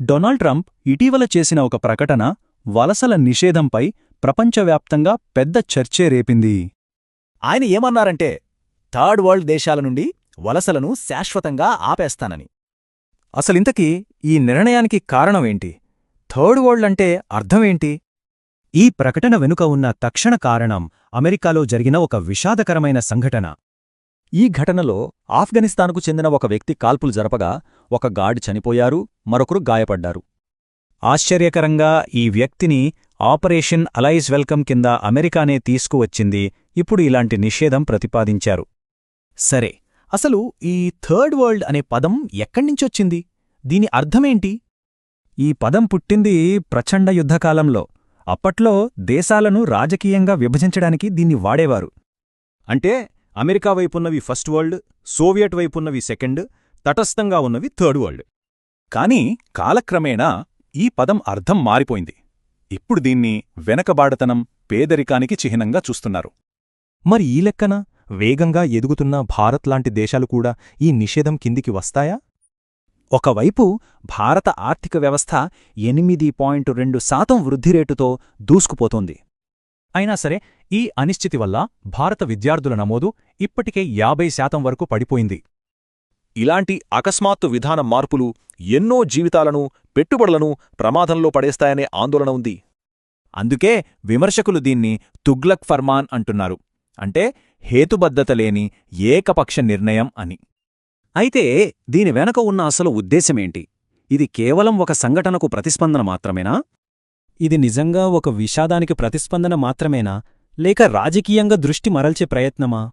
Donald Trump ఇటీవల చేసిన ఒక ప్రకటన వలసల నిషేధంపై ప్రపంచవ్యాప్తంగా పెద్ద చర్చే రేపింది. ఆయన ఏమన్నారంటే థర్డ్ వరల్డ్ దేశాల నుండి వలసలను శాశ్వతంగా ఆపేస్తానని. అసలింతకీ ఈ నిర్ణయానికి కారణమేంటి థర్డ్ వరల్డ్ అంటే అర్థమేంటి ఈ ప్రకటన వెనుక ఉన్న తక్షణ కారణం అమెరికాలో జరిగిన ఒక విషాదకరమైన సంఘటన. ఈ ఘటనలో ఆఫ్ఘనిస్తాన్కు చెందిన ఒక వ్యక్తి కాల్పులు జరపగా ఒక గార్డ్ చనిపోయారు మరొకరు గాయపడ్డారు. ఆశ్చర్యకరంగా ఈ వ్యక్తిని ఆపరేషన్ అలైజ్ వెల్కమ్ కింద అమెరికానే తీసుకువచ్చింది ఇప్పుడు ఇలాంటి నిషేధం ప్రతిపాదించారు. సరే అసలు ఈ థర్డ్ వరల్డ్ అనే పదం ఎక్కడ్నించొచ్చింది? దీని అర్థమేంటి? ఈ పదం పుట్టింది ప్రచండ యుద్ధకాలంలో. అప్పట్లో దేశాలను రాజకీయంగా విభజించడానికి దీన్ని వాడేవారు. అంటే అమెరికా వైపున్నవి ఫస్ట్ వరల్డ్ సోవియట్ వైపున్నవి సెకండ్ తటస్థంగా ఉన్నవి థర్డ్ వరల్డ్. కాని కాలక్రమేణా ఈ పదం అర్థం మారిపోయింది. ఇప్పుడు దీన్ని వెనకబాడతనం పేదరికానికి చిహ్నంగా చూస్తున్నారు. మరి ఈ లెక్కన వేగంగా ఎదుగుతున్న భారత్ లాంటి దేశాలు కూడా ఈ నిషేధం కిందికి వస్తాయా? ఒకవైపు భారత ఆర్థిక వ్యవస్థ ఎనిమిది పాయింట్ రెండు శాతం వృద్ధిరేటుతో దూసుకుపోతోంది. అయినా సరే ఈ అనిశ్చితి వల్ల భారత విద్యార్థుల నమోదు ఇప్పటికే యాభై శాతం వరకు పడిపోయింది. ఇలాంటి అకస్మాత్తు విధాన మార్పులు ఎన్నో జీవితాలను పెట్టుబడులను ప్రమాదంలో పడేస్తాయనే ఆందోళన ఉంది. అందుకే విమర్శకులు దీన్ని తుగ్లక్ ఫర్మాన్ అంటున్నారు. అంటే హేతుబద్ధత లేని ఏకపక్ష నిర్ణయం అని. అయితే దీని వెనక ఉన్న అసలు ఉద్దేశమేంటి? ఇది కేవలం ఒక సంఘటనకు ప్రతిస్పందన మాత్రమేనా? ఇది నిజంగా ఒక విషాదానికి ప్రతిస్పందన మాత్రమేనా? లేక రాజకీయంగా దృష్టి మరల్చే ప్రయత్నమా?